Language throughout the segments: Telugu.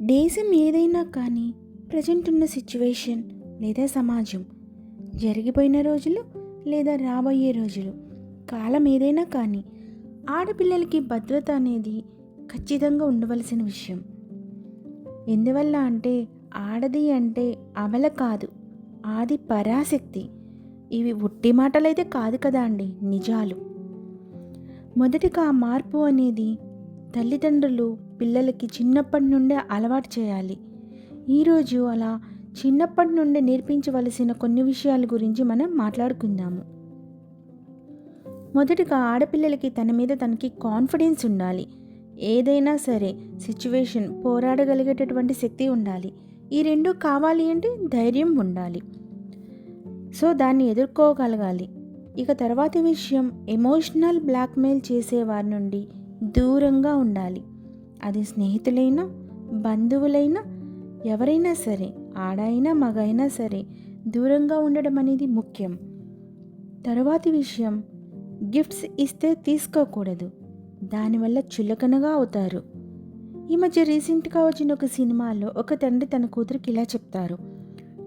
దేశం ఏదైనా కానీ ప్రజెంట్ ఉన్న సిచ్యువేషన్ లేదా సమాజం జరిగిపోయిన రోజులు లేదా రాబోయే రోజులు కాలం ఏదైనా కానీ ఆడపిల్లలకి భద్రత అనేది ఖచ్చితంగా ఉండవలసిన విషయం. ఎందువల్ల అంటే ఆడది అంటే అమల కాదు ఆది పరాశక్తి. ఇవి ఉట్టి మాటలైతే కాదు కదా అండి నిజాలు. మొదటిగా ఆ మార్పు అనేది తల్లిదండ్రులు పిల్లలకి చిన్నప్పటి నుండే అలవాటు చేయాలి. ఈరోజు అలా చిన్నప్పటి నుండే నేర్పించవలసిన కొన్ని విషయాల గురించి మనం మాట్లాడుకుందాము. మొదటిగా ఆడపిల్లలకి తన మీద తనకి కాన్ఫిడెన్స్ ఉండాలి. ఏదైనా సరే సిచ్యువేషన్ పోరాడగలిగేటటువంటి శక్తి ఉండాలి. ఈ రెండు కావాలి అంటే ధైర్యం ఉండాలి. సో దాన్ని ఎదుర్కోగలగాలి. ఇక తర్వాతి విషయం ఎమోషనల్ బ్లాక్మెయిల్ చేసే వారి నుండి దూరంగా ఉండాలి. అది స్నేహితులైనా బంధువులైనా ఎవరైనా సరే ఆడైనా మగైనా సరే దూరంగా ఉండడం అనేది ముఖ్యం. తరువాతి విషయం గిఫ్ట్స్ ఇస్తే తీసుకోకూడదు. దానివల్ల చులకనగా అవుతారు. ఈ మధ్య రీసెంట్గా వచ్చిన ఒక సినిమాలో ఒక తండ్రి తన కూతురికి ఇలా చెప్తారు.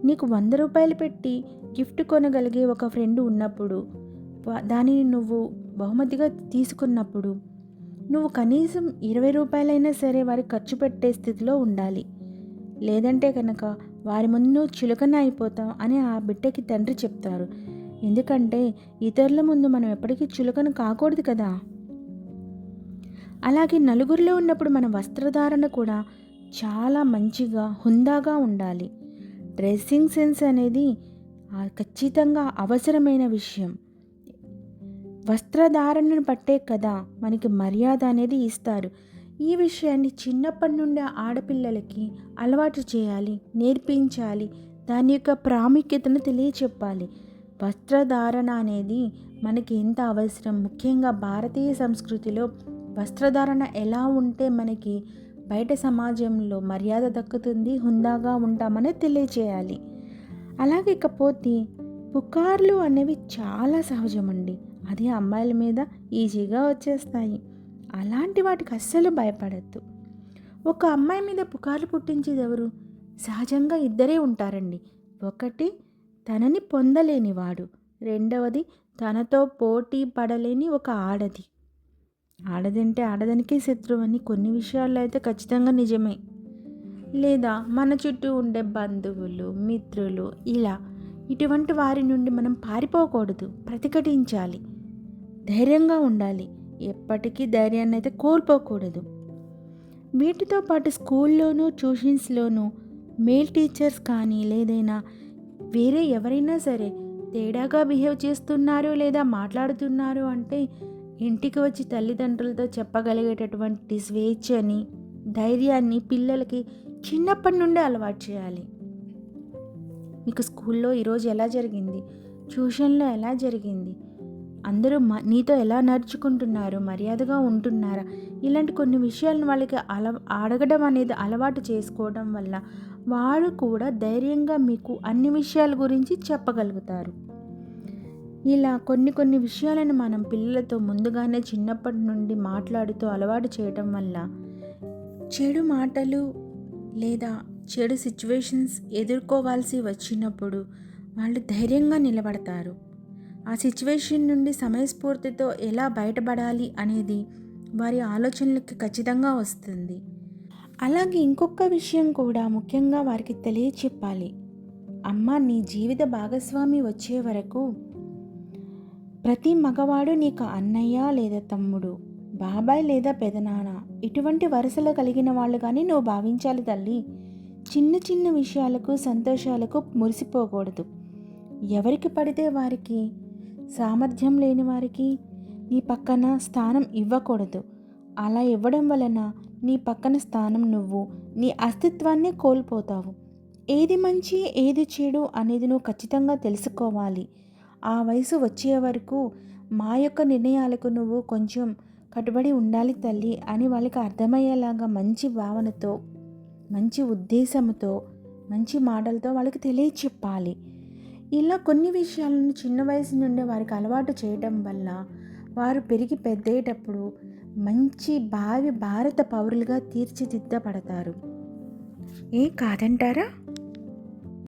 నీకు వంద రూపాయలు పెట్టి గిఫ్ట్ కొనగలిగే ఒక ఫ్రెండ్ ఉన్నప్పుడు దానిని నువ్వు బహుమతిగా తీసుకున్నప్పుడు నువ్వు కనీసం ఇరవై రూపాయలైనా సరే వారి ఖర్చు పెట్టే స్థితిలో ఉండాలి. లేదంటే కనుక వారి ముందు చులకన అయిపోతాం అని ఆ బిడ్డకి తండ్రి చెప్తారు. ఎందుకంటే ఇతరుల ముందు మనం ఎప్పటికీ చులకన కాకూడదు కదా. అలాగే నలుగురిలో ఉన్నప్పుడు మన వస్త్రధారణ కూడా చాలా మంచిగా హుందాగా ఉండాలి. డ్రెస్సింగ్ సెన్స్ అనేది ఖచ్చితంగా అవసరమైన విషయం. వస్త్రధారణను పట్టే కదా మనకి మర్యాద అనేది ఇస్తారు. ఈ విషయాన్ని చిన్నప్పటి నుండి ఆడపిల్లలకి అలవాటు చేయాలి నేర్పించాలి దాని యొక్క ప్రాముఖ్యతను తెలియచెప్పాలి. వస్త్రధారణ అనేది మనకి ఎంత అవసరం? ముఖ్యంగా భారతీయ సంస్కృతిలో వస్త్రధారణ ఎలా ఉంటే మనకి బయట సమాజంలో మర్యాద దక్కుతుంది హుందాగా ఉంటామని తెలియచేయాలి. అలాగే ఇకపోతే పుకార్లు అనేవి చాలా సహజమండి. అది అమ్మాయిల మీద ఈజీగా వచ్చేస్తాయి. అలాంటి వాటికి అస్సలు భయపడద్దు. ఒక అమ్మాయి మీద పుకార్లు పుట్టించేది ఎవరు? సహజంగా ఇద్దరే ఉంటారండి. ఒకటి తనని పొందలేనివాడు. రెండవది తనతో పోటీ పడలేని ఒక ఆడది. ఆడదంటే ఆడదానికే శత్రువు అని కొన్ని విషయాల్లో అయితే ఖచ్చితంగా నిజమే. లేదా మన చుట్టూ ఉండే బంధువులు మిత్రులు ఇలా ఇటువంటి వారి నుండి మనం పారిపోకూడదు. ప్రతిఘటించాలి. ధైర్యంగా ఉండాలి. ఎప్పటికీ ధైర్యాన్ని అయితే కోల్పోకూడదు. వీటితో పాటు స్కూల్లోనూ ట్యూషన్స్లోనూ మేల్ టీచర్స్ కానీ లేదైనా వేరే ఎవరైనా సరే తేడాగా బిహేవ్ చేస్తున్నారు లేదా మాట్లాడుతున్నారు అంటే ఇంటికి వచ్చి తల్లిదండ్రులతో చెప్పగలిగేటటువంటి స్వేచ్ఛని ధైర్యాన్ని పిల్లలకి చిన్నప్పటి నుండే అలవాటు చేయాలి. మీకు స్కూల్లో ఈరోజు ఎలా జరిగింది? ట్యూషన్లో ఎలా జరిగింది? అందరూ మ నీతో ఎలా నడుచుకుంటున్నారు మర్యాదగా ఉంటున్నారా? ఇలాంటి కొన్ని విషయాలను వాళ్ళకి అల అడగడం అనేది అలవాటు చేసుకోవడం వల్ల వారు కూడా ధైర్యంగా మీకు అన్ని విషయాల గురించి చెప్పగలుగుతారు. ఇలా కొన్ని కొన్ని విషయాలను మనం పిల్లలతో ముందుగానే చిన్నప్పటి నుండి మాట్లాడుతూ అలవాటు చేయడం వల్ల చెడు మాటలు లేదా చెడు సిచ్యువేషన్స్ ఎదుర్కోవాల్సి వచ్చినప్పుడు వాళ్ళు ధైర్యంగా నిలబడతారు. ఆ సిచ్యువేషన్ నుండి సమయస్ఫూర్తితో ఎలా బయటపడాలి అనేది వారి ఆలోచనలకి ఖచ్చితంగా వస్తుంది. అలాగే ఇంకొక విషయం కూడా ముఖ్యంగా వారికి తెలియచెప్పాలి. అమ్మ నీ జీవిత భాగస్వామి వచ్చే వరకు ప్రతి మగవాడు నీకు అన్నయ్య లేదా తమ్ముడు బాబాయ్ లేదా పెదనాన్న ఇటువంటి వరుసలు కలిగిన వాళ్ళు కానీ నువ్వు భావించాలి తల్లి. చిన్న చిన్న విషయాలకు సంతోషాలకు మురిసిపోకూడదు. ఎవరికి పడితే వారికి సామర్థ్యం లేని వారికి నీ పక్కన స్థానం ఇవ్వకూడదు. అలా ఇవ్వడం వలన నీ పక్కన స్థానం నువ్వు నీ అస్తిత్వాన్ని కోల్పోతావు. ఏది మంచి ఏది చెడు అనేది నువ్వు ఖచ్చితంగా తెలుసుకోవాలి. ఆ వయసు వచ్చే వరకు మా యొక్క నిర్ణయాలకు నువ్వు కొంచెం కట్టుబడి ఉండాలి తల్లి అని వాళ్ళకి అర్థమయ్యేలాగా మంచి భావనతో మంచి ఉద్దేశంతో మంచి మాటలతో వాళ్ళకి తెలియచెప్పాలి. ఇలా కొన్ని విషయాలను చిన్న వయసు నుండే వారికి అలవాటు చేయడం వల్ల వారు పెరిగి పెద్దయ్యేటప్పుడు మంచి భావి భారత పౌరులుగా తీర్చిదిద్దపడతారు ఏ కాదంటారా?